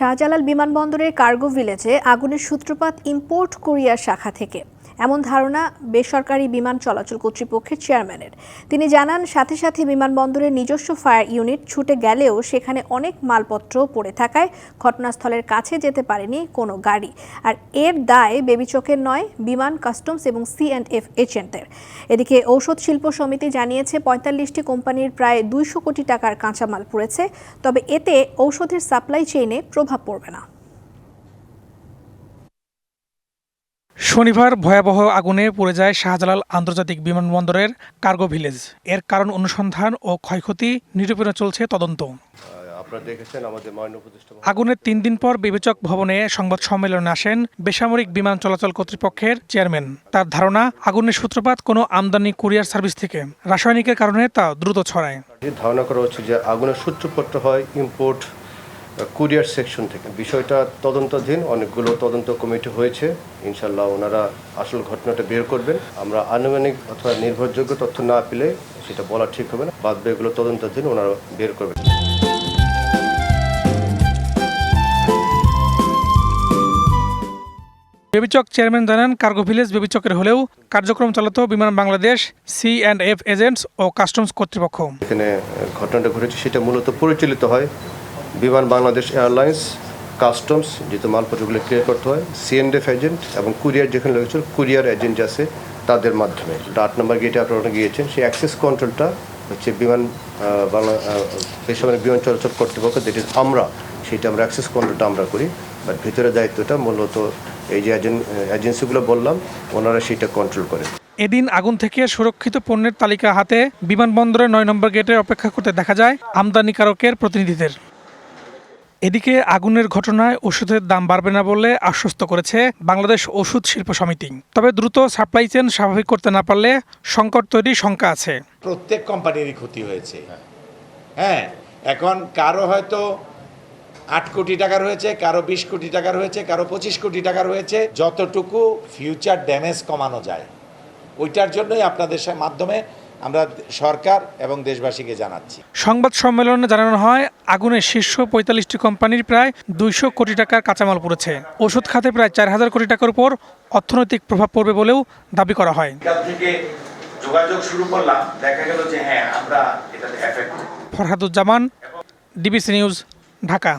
শাহজালাল বিমানবন্দরের কার্গো ভিলেজে আগুনের সূত্রপাত ইম্পোর্ট কোরিয়ার শাখা থেকে। এমন ধারণা বেসরকারি বিমান চলাচল কর্তৃপক্ষের চেয়ারম্যানের। তিনি জানান, সাথে সাথে বিমানবন্দরের নিজস্ব ফায়ার ইউনিট ছুটে গেলেও সেখানে অনেক মালপত্র পড়ে থাকায় ঘটনাস্থলের কাছে যেতে পারেনি কোনো গাড়ি। আর এর দায় বেবিচকের নয়, বিমান কাস্টমস এবং সি অ্যান্ড এফ এজেন্টের। এদিকে ঔষধ শিল্প সমিতি জানিয়েছে, পঁয়তাল্লিশটি কোম্পানির প্রায় দুইশো কোটি টাকার কাঁচামাল পড়েছে, তবে এতে ঔষধের সাপ্লাই চেইনে প্রভাব পড়বে না। শনিবার ভয়াবহ আগুনে পুড়ে যায় শাহজালাল আন্তর্জাতিক বিমানবন্দরের কার্গো ভিলেজ। এর কারণ অনুসন্ধান ও ক্ষয়ক্ষতি নিরূপণে চলছে তদন্ত। আগুনের তিন দিন পর বিবেচক ভবনে সংবাদ সম্মেলনে আসেন বেসামরিক বিমান চলাচল কর্তৃপক্ষের চেয়ারম্যান। তার ধারণা আগুনের সূত্রপাত কোনো আমদানি কুরিয়ার সার্ভিস থেকে রাসায়নিকের কারণে তা দ্রুত ছড়ায়। ধারণা করা হচ্ছে যে আগুনের সূত্রপত্র হয় ইম্পোর্ট কুরিয়ার সেকশন থেকে। বিষয়টা তদন্তাধীন অনেকগুলো তদন্ত কমিটি হয়েছে। ইনশাল্লাহ ওনারা আসল ঘটনাটা বের করবেন। আমরা আনুমানিক অথবা নির্ভরযোগ্য তথ্য না পেলে সেটা বলা ঠিক হবে না। বাদ এগুলো তদন্তাধীন ওনারা বের করবেন। বেবিচক চেয়ারম্যান জানান কার্গো ভিলেজ বেবিচকের হলেও কার্যক্রম চালাতো Biman Bangladesh C and F agents O customs কর্তৃপক্ষ। এখানে ঘটনাটা ঘটেছে সেটা মূলত পরিচালিত হয় বিমান বাংলাদেশ এয়ারলাইন্স, কাস্টমস, যেহেতু মালপত্রগুলো ক্লিয়ার করতে হয় সিএনডেফ এজেন্ট এবং কুরিয়ার যেখানে লেগেছিল কুরিয়ার এজেন্ট আছে, তাদের মাধ্যমে। আট নম্বর গেটে আপনারা গিয়েছেন, সেই অ্যাক্সেস কন্ট্রোলটা হচ্ছে বিমান বাংলা বেসামরিক বিমান চলাচল কর্তৃপক্ষ যেটি আমরা, সেটা আমরা অ্যাক্সেস কন্ট্রোলটা আমরা করি। বাট ভিতরের দায়িত্বটা মূলত এই যে এজেন- এজেন্সিগুলো বললাম, ওনারা সেটা কন্ট্রোল করে। এদিন আগুন থেকে সুরক্ষিত পণ্যের তালিকা হাতে বিমানবন্দরের নয় নম্বর গেটে অপেক্ষা করতে দেখা যায় আমদানিকারকের প্রতিনিধিদের। এদিকে আগুনের ঘটনায় ওষুধের দাম বাড়বে না বলে আশ্বস্ত করেছে বাংলাদেশ ওষুধ শিল্প সমিতি। তবে দ্রুত সাপ্লাই চেন স্বাভাবিক করতে না পারলে সংকট তৈরি শঙ্কা আছে। প্রত্যেক কোম্পানিরই ক্ষতি হয়েছে। হ্যাঁ এখন কারও হয়তো আট কোটি টাকার হয়েছে, কারও বিশ কোটি টাকার হয়েছে, কারও পঁচিশ কোটি টাকার হয়েছে। যতটুকু ফিউচার ড্যামেজ কমানো যায়, ওইটার জন্যই আপনাদের মাধ্যমে আমরা সরকার এবং দেশবাসীকে জানাচ্ছি। সংবাদ সম্মেলনে জানানো হয় আগুনের শীর্ষ পঁয়তাল্লিশটি কোম্পানির প্রায় দুইশো কোটি টাকার কাঁচামাল পড়েছে। ওষুধ খাতে প্রায় চার হাজার কোটি টাকার উপর অর্থনৈতিক প্রভাব পড়বে বলেও দাবি করা হয়। থেকে যোগাযোগ শুরু করলাম দেখা গেল যে হ্যাঁ আমরা এটাতে effect Farhaduzzaman DBC news Dhaka.